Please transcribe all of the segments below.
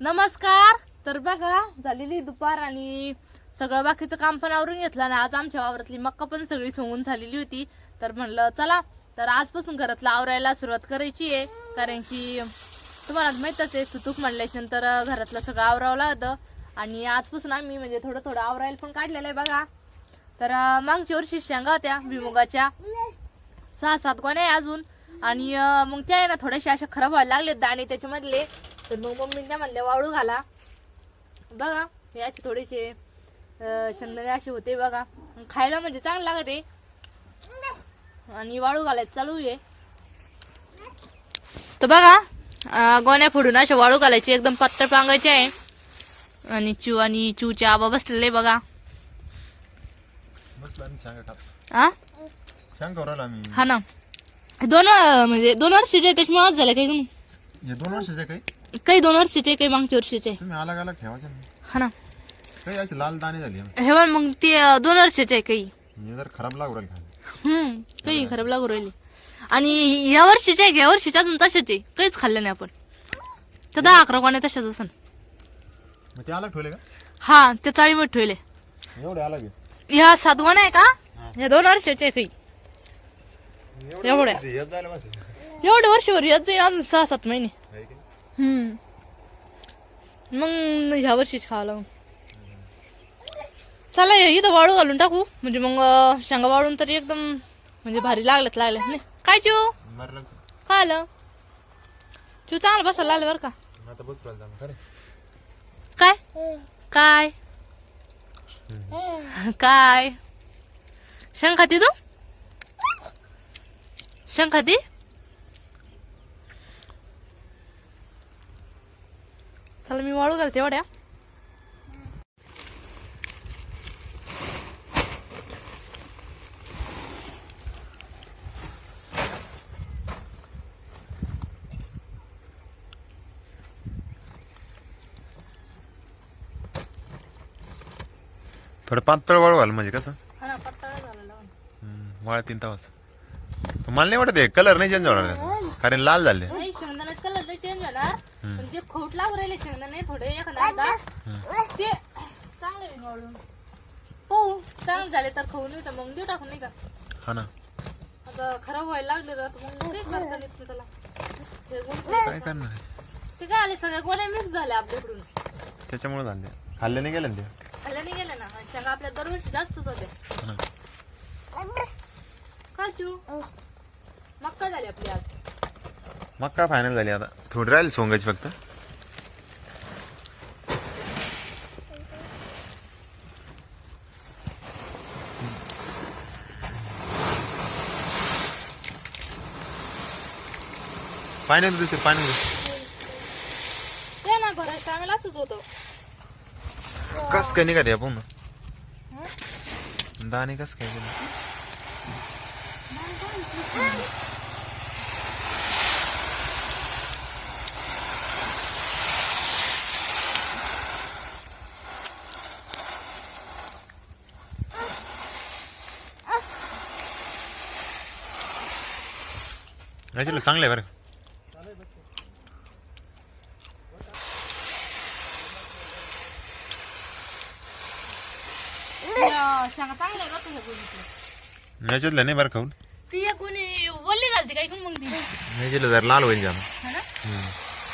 नमस्कार. तर बघा झालेली दुपार आणि सगळं बाकीचं काम पण आवरून घेतलं ना आज आमच्या वावरातली मक्का पण सगळी सोंगून झालेली होती. तर म्हणलं चला तर आजपासून घरातलं आवरायला सुरुवात करायची आहे. कारण की तुम्हाला माहितच आहे सुतूक म्हणल्याच्या नंतर घरातलं सगळं आवरावलं होतं. आणि आजपासून आम्ही म्हणजे थोडं थोडं आवरायला पण काढलेलं आहे बघा. तर मागच्या वर्षी शेंगा होत्या भिमुगाच्या सहा सात गोण्या आहे अजून. आणि मग त्या आहे ना थोड्याशा अशा खराब व्हायला लागले दाणे त्याच्यामधले. तर मग मम्मी त्या म्हणल्या वाळू घाला. बघा हे असे थोडेसे शेंगदाणे असे होते बघा. खायला म्हणजे चांगलं लागत आहे. आणि वाळू घालायचं चालू आहे. तर बघा गोण्या फोडून अशा वाळू घालायचे एकदम पातळ पांगायचे आहे. आणि चिव आणि चिवचे आबा बसलेले बघा. आम्ही. हा ना. दोन म्हणजे दोन वर्षाचे त्याच्यामुळे आज झालं काही. हे दोन वर्षाचे काही काही दोन वर्षाचे काही मागच्या वर्षाचे. तुम्ही अलग अलग ठेवायचे ना. हा ना. काही असे लाल दाणे झाले हे बघ मग ते अं, दोन वर्षाचे आहे काही. जर खराब लागू राहिले खाली. हम्म काही खराब लागू राहिले. आणि या वर्षीचे आहे या वर्षीचे अजून तशाच आहे काहीच खाल्लं नाही आपण. तर दहा अकरा कोण्या तशाच असं मग ते अलग ठेवले का? हा ते चाळीमध्ये ठेवले. एवढे अलग आहे. ह्या सात गोण्या आहे का? या दोन वर्षाचे आहे काही. एवढ्या जायला बस. एवढे वर्षभर येत जाईल अजून सहा सात महिने? हम्म. मग ह्या वर्षीच खावं चला हे इथं वाळू घालून टाकू. म्हणजे मग शेंगा वाळून तरी एकदम म्हणजे भारी लागल्यात लागल्या नाही काय चिव काय आलं? चिव चांगलं बसायला लागलं बरं का. काय? काय? काय? शेंग खाती तू? शेंग खाती? चला मी वाळू घालते एवढ्या. थोडं पातळ वाळू घाल म्हणजे कसं? हा झालेला वाळ तीन तास मला नाही वाटत कलर नाही चेंज होणार? कारण लाल झाले नाही शेंगदाण्यात कलर नाही चेंज होणार खोट लागू राहिले शेंगदाणे थोडे एखादा ते चांगले वाळून. पाहू चांगले झाले तर खाऊ नाही तर मग देऊ टाकून नाही का? हा ना. आता खराब व्हायला लागले तर मग काही करता येत नाही त्याला. ते गुण- काय करणार आहे? ते काय आले सगळ्या गोण्या मिक्स झाल्या आपल्याकडून त्याच्यामुळे झाले. खाल्ले नाही गेले ना ते? खाल्ल्या नाही गेल्या ना. आणि शेंगा आपल्या दरवर्षी जास्तच होते हा ना. काचू मक्का झाली आपली आज. मग काय फायनल झाली आता. थोडी राहील सोंगाची फक्त? पाणी दुसरे पाणी ते ना भरायचं टायमाला असंच होतं. कस काय निघा आपण दाणे कस काय केलं याच्याला चांगलं आहे बरं या शेंगा चांगल्या राहतो ह्या गोणीतल्या. याच्यातलं नाही बरं खाऊन. ती एक कोणी वल्ली घालते काय मग ती? याच्यातलं जर लाल होईल जाणं हा ना?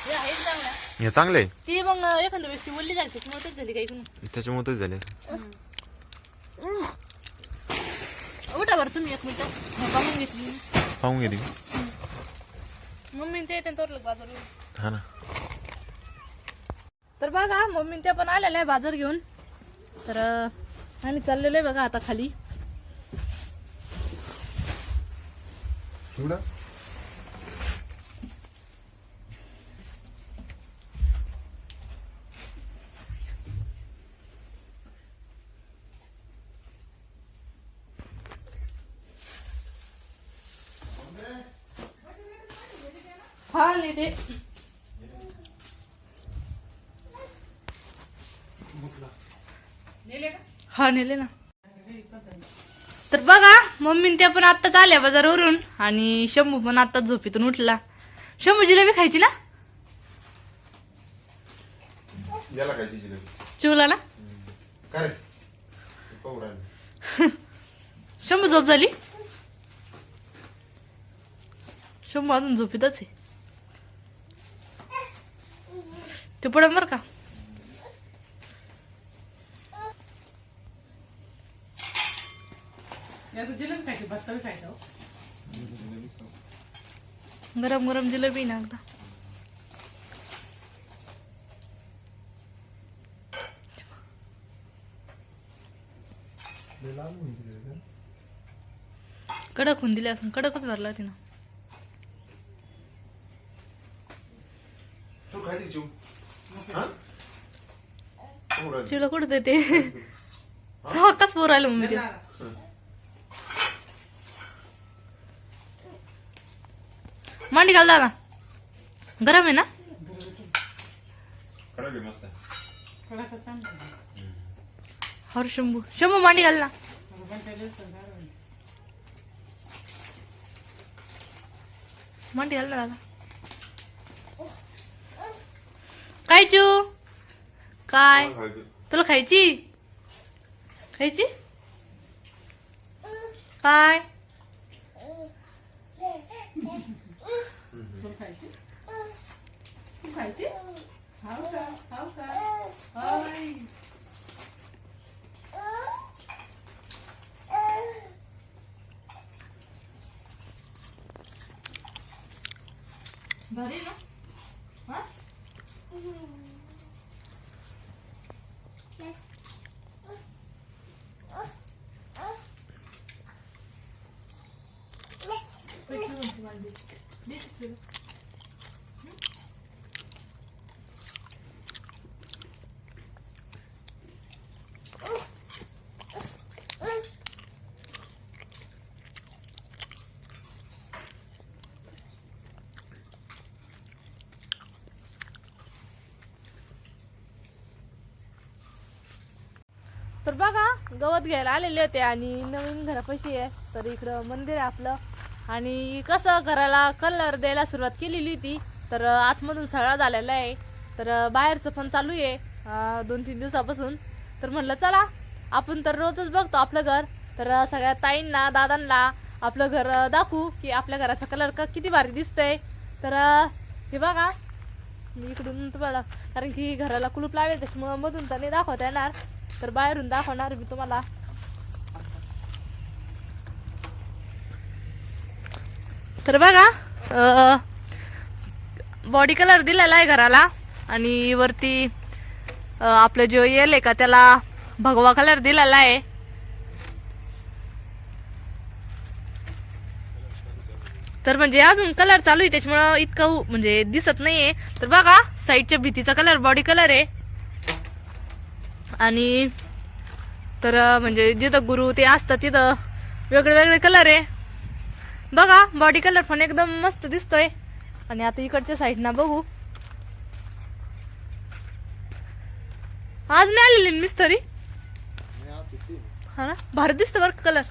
हे आहेत चांगल्या हे चांगलं आहे ती मग एखाद्या वेळेस ती वल्ली झाली त्याच्यामुळे तेच झाली काही त्याच्यामुळे झाले. उठा बरं तुम्ही एक मिनिट. हे बघून घेतली पाहून गेली मम्मी ते येते तोरलं बाजारवरून हा ना. तर बघा मम्मी ते पण आलेलं आहे बाजार घेऊन. तर अं, आम्ही चाललेलो आहे बघा आता खाली. हा नेते हा नेले ना. तर बघा मम्मी त्या पण आत्ताच आल्या बाजारावरून आणि शंभू पण आत्ताच झोपेतून उठला. शंभू जिलेबी खायची ना? याला चिवला ना काय रे? पाहू राहिली. शंभू झोप झाली? शंभू अजून झोपीतच आहे. ते पडन बर का? गरम गरम जिलेबी ना एकदा. कडक होऊन दिले असं कडकच भरला तिनं. तू हा? राहिली. चिवला कुठं देते? हक्काच पोर आलं मम्मी ते मांडी घाल दादा. गरम आहे ना? हर शंभू. शंभू मांडी घाल ना. मांडी घाल ना दादा. काय चू काय? तुला खायची? खायची? काय? 손 팔지? 손 팔지? 가오가, 가오가. 어이. तर बघा गवत घ्यायला आलेले होते आणि नवीन घरापाशी आहे. तर इकडं मंदिर आहे आपलं. आणि कसं घराला कलर द्यायला सुरुवात केलेली होती तर आतमधून सगळा झालेला आहे. तर बाहेरचं पण चालू आहे दोन तीन दिवसापासून. तर म्हणलं चला आपण तर रोजच बघतो आपलं घर. तर सगळ्या ताईंना दादांना आपलं घर दाखवू की आपल्या घराचा कलर का किती भारी दिसतंय. तर हे बघा मी इकडून तुम्हाला कारण की घराला कुलूप लावेल त्याच्यामुळं मधून तर नाही दाखवता येणार. तर बाहेरून दाखवणार मी तुम्हाला. तर बघा बॉडी कलर दिलेला आहे घराला आणि वरती आपलं जो येल आहे का त्याला भगवा कलर दिलेला आहे. तर म्हणजे अजून कलर चालू आहे त्याच्यामुळं इतकं म्हणजे दिसत नाहीये. तर बघा साईडच्या भीतीचा कलर बॉडी कलर आहे. आणि तर म्हणजे जिथं गुरु ते असतात तिथं वेगळे वेगळे कलर आहे. बघा बॉडी कलर पण एकदम मस्त दिसतोय. आणि आता इकडच्या साईडना बघू. आज नाही आलेली मिस्तरी? हा ना? भारी दिसतं बरं कलर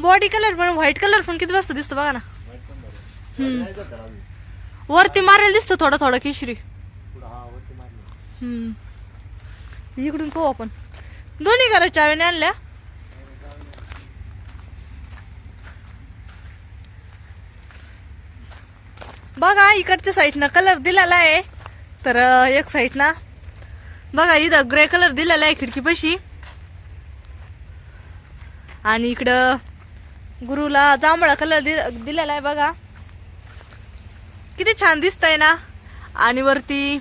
बॉडी कलर पण व्हाईट कलर पण किती मस्त दिसतो बघा ना. हम्म. वरती मारेल दिसतो थोडा थोडा खिशरी हम्म. इकडून पाहू आपण. दोन्ही घराच्या चाव्याने आणल्या. बघा इकडच्या साईडनं कलर दिलेला आहे. तर एक साईडना. बघा इथं ग्रे कलर दिलेला आहे खिडकीपाशी. आणि इकडं गुरुला जांभळा कलर दिलेला आहे बघा. किती छान दिसतंय ना. आणि वरती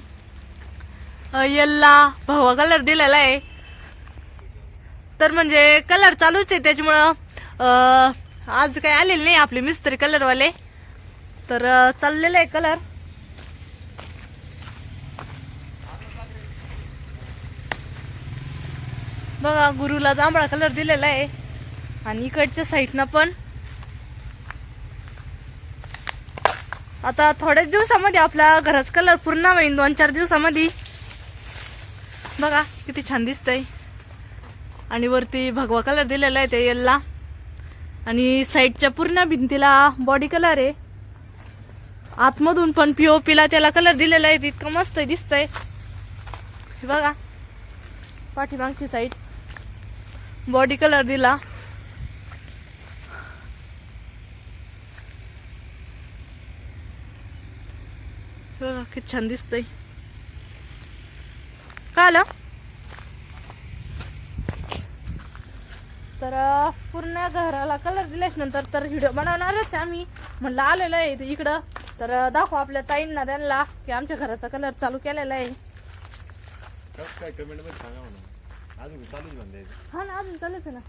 यल्ला भवा कलर दिलेला आहे. तर म्हणजे कलर चालूच आहे त्याच्यामुळं आज काय आलेले नाही आपले मिस्त्री कलरवाले तर चाललेला आहे कलर. बघा गुरुला जांभळा कलर दिलेला आहे. आणि इकडच्या साईडनं पण. आता थोड्याच दिवसामध्ये आपला घराचा कलर पूर्ण होईल दोन चार दिवसामध्ये. बघा किती छान दिसतंय. आणि वरती भगवा कलर दिलेला आहे ते येल्ला. आणि साईडच्या पूर्ण भिंतीला बॉडी कलर आहे. आतमधून पण पीओपीला त्याला कलर दिलेला आहे इतकं मस्त दिसतंय. हे बघा पाठीमागची साईड बॉडी कलर दिला. बघा किती छान दिसतंय. काय आलं? तर पूर्ण घराला कलर दिल्याच नंतर तर व्हिडिओ बनवणारच आम्ही. म्हणलं आलेलो आहे इकडं. तर दाखव आपल्या ताईंना त्यांना की आमच्या घराचा कलर चालू केलेला आहे. काय कमेंटमध्ये सांगा म्हणा अजून चालूच म्हणते हा ना अजून चालूच आहे ना.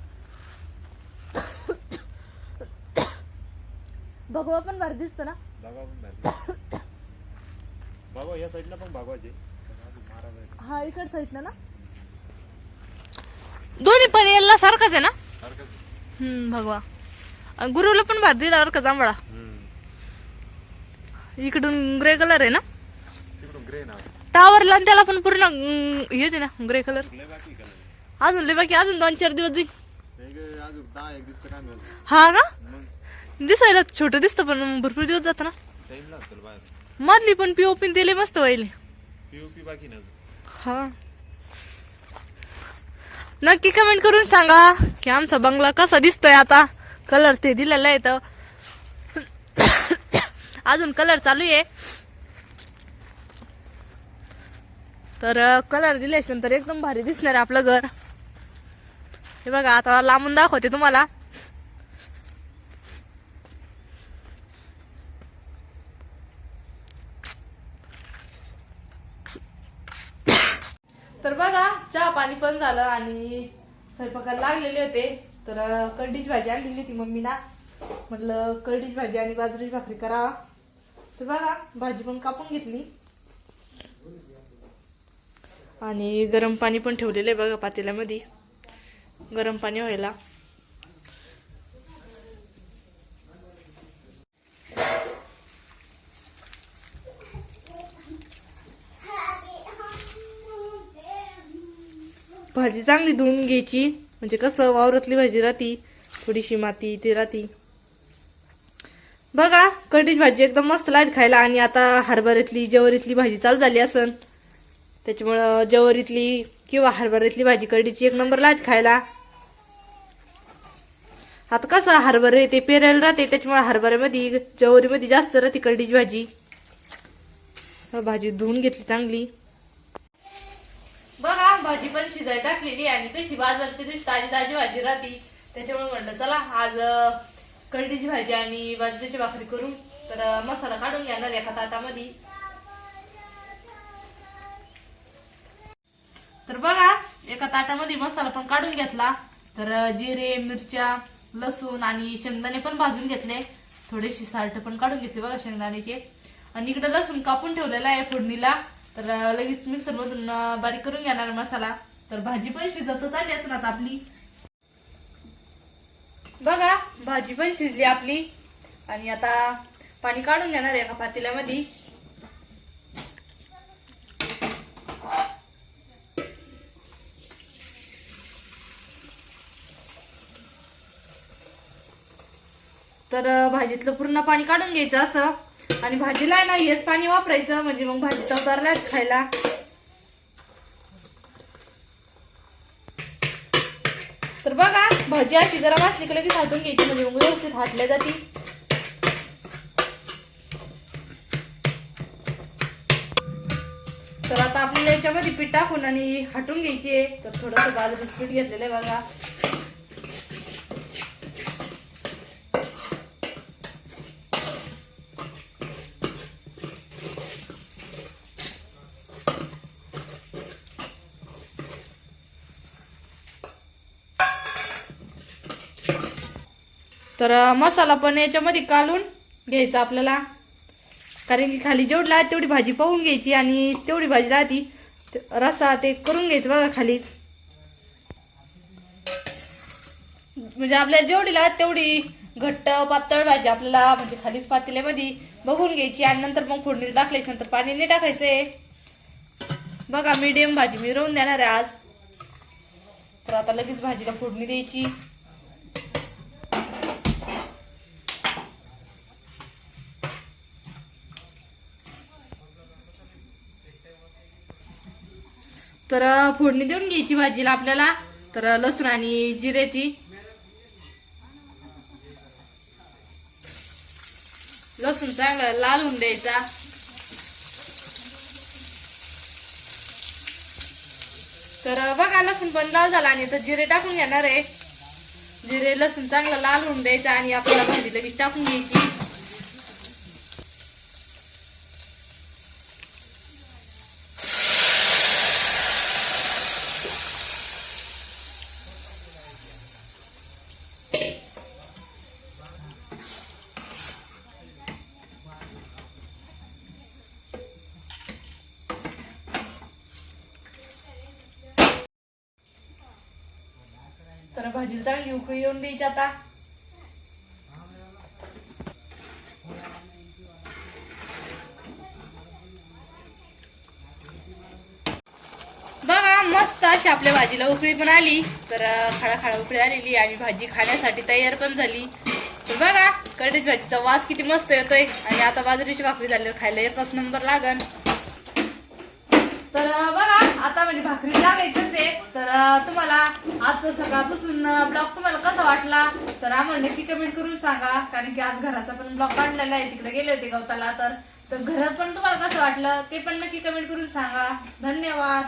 भगवा पण भारी दिसतो ना. बाबा पण बाबा या साईडला पण हा इकडचा इथला ना. दोन्ही पण याला सारखाच आहे ना? हम्म भगवा. गुरुला पण भारी दिला बरं का जांभळा? इकडून ग्रे कलर आहे ना? टावरला आणि त्याला पण पूर्ण हेच ना ग्रे कलर अजून लय बाकी अजून दोन चार दिवस जाईल. हा का? दिसायला छोटं दिसतं पण भरपूर दिवस जातं ना. मधली पण पीओपी दिले मस्त व्हायले हा. नक्की कमेंट करून सांगा की आमचा बंगला कसा दिसतोय आता? कलर ते दिलेला आहे तर. अजून कलर चालू आहे. तर कलर दिल्याच्या नंतर एकदम भारी दिसणार आहे आपलं घर. हे बघा आता लांबून दाखवते तुम्हाला. तर बघा चहा पाणी पण झालं आणि स्वयंपाकाला लागलेले होते. तर अं, करडीची भाजी आणलेली होती मम्मीना. म्हटलं करडीची भाजी आणि बाजरीची भाकरी करावा तर बघा भाजी पण कापून घेतली. आणि गरम पाणी पण ठेवलेलं आहे बघा पातेल्यामध्ये. गरम पाणी व्हायला. भाजी चांगली धुवून घ्यायची. म्हणजे कसं वावरातली भाजी राहती थोडीशी माती ती राहती. बघा कडीच भाजी एकदम मस्त लागते खायला. आणि आता हरभऱ्यातली जवरीतली भाजी चालू झाली असन. त्याच्यामुळं जवरीतली किंवा हरभऱ्यातली भाजी कडीची एक नंबर लागते खायला. आता कसं हरभरे ते पेरायला राहते त्याच्यामुळे हरभऱ्यामध्ये जवरीमध्ये जास्त राहते कढीची भाजी. भाजी धुवून घेतली चांगली. बघा भाजी पण शिजायला टाकलेली आणि कशी बाजारची दिवशी ताजी ताजी भाजी राहते. त्याच्यामुळे म्हणलं चला आज अं, भाजी आणि बाजरीची भाकरी करू तर मसाला काढून घेणार एका ताटामध्ये. तर बघा एका ताटामध्ये मसाला पण काढून घेतला. तर जिरे मिरच्या लसूण आणि शेंगदाणे पण भाजून घेतले. थोडेसे साल्ट पण काढून घेतले बघा शेंगदाण्याचे. आणि इकडे लसूण कापून ठेवलेला आहे फोडणीला. तर लगेच मिक्सरमधून बारीक करून घेणार मसाला. तर भाजी पण शिजतच आली असणार आता आपली. बघा भाजी पण शिजली आपली. आणि आता पाणी काढून घेणार एका पातेल्यामध्ये. तर भाजीतलं पूर्ण पाणी काढून घ्यायचं असं. आणि भाजीला आहे ना हेच पाणी वापरायचं. म्हणजे मग भाजी चवदारला खायला तर बघा भाजी अशी जरा असली की लगेच हाटून घ्यायची म्हणजे मग व्यवस्थित हाटल्या जाती. तर आता आपल्याला याच्यामध्ये पीठ टाकून आणि हाटून घ्यायची आहे. तर थोडस बाजरीचं पीठ घेतलेलं आहे बघा. तर मसाला पण याच्यामध्ये कालून घ्यायचा आपल्याला. कारण की खाली जेवढी लागते तेवढी भाजी पाहून घ्यायची आणि तेवढी भाजी राहती रसा रस्सा ते करून घ्यायचं बघा खालीच. म्हणजे आपल्याला जेवढी लागत तेवढी घट्ट पातळ भाजी आपल्याला म्हणजे खालीच पातेल्यामध्ये बघून घ्यायची आणि नंतर मग फोडणी टाकल्याच्या नंतर पाणी नाही टाकायचंय बघा मीडियम भाजी मी रोवून देणार आहे आज. तर आता लगेच भाजीला फोडणी द्यायची. तर फोडणी देऊन घ्यायची भाजीला आपल्याला. तर लसूण आणि जिऱ्याची लसूण चांगला लाल होऊन द्यायचा. तर बघा लसूण पण लाल झाला आणि तर जिरे टाकून घेणार आहे. जिरे लसूण चांगला लाल होऊन द्यायचा आणि आपल्याला भाजी लगेच टाकून घ्यायची तर भाजीला चांगली उकळी येऊन द्यायची आता. बघा मस्त अशी आपल्या भाजीला उकळी पण आली. तर अं, खळा उकळी आलेली आणि भाजी खाण्यासाठी तयार पण झाली. तर बघा कढीच भाजीचा वास किती मस्त येतोय. आणि आता बाजरीची भाकरी झाल्यावर खायला एकच नंबर लागन. तर बघा आता म्हणजे भाकरी लागायचंच आहे. तर तुम्हाला आज सकाळपासून ब्लॉग तुम्हाला कसा वाटला? तर आम्हाला नक्की कमेंट करून सांगा. कारण की आज घराचा पण ब्लॉग काढलेला आहे. तिकडे गेले होते गवताला. तर तर घरात पण तुम्हाला कसं वाटलं ते पण नक्की कमेंट करून सांगा. धन्यवाद.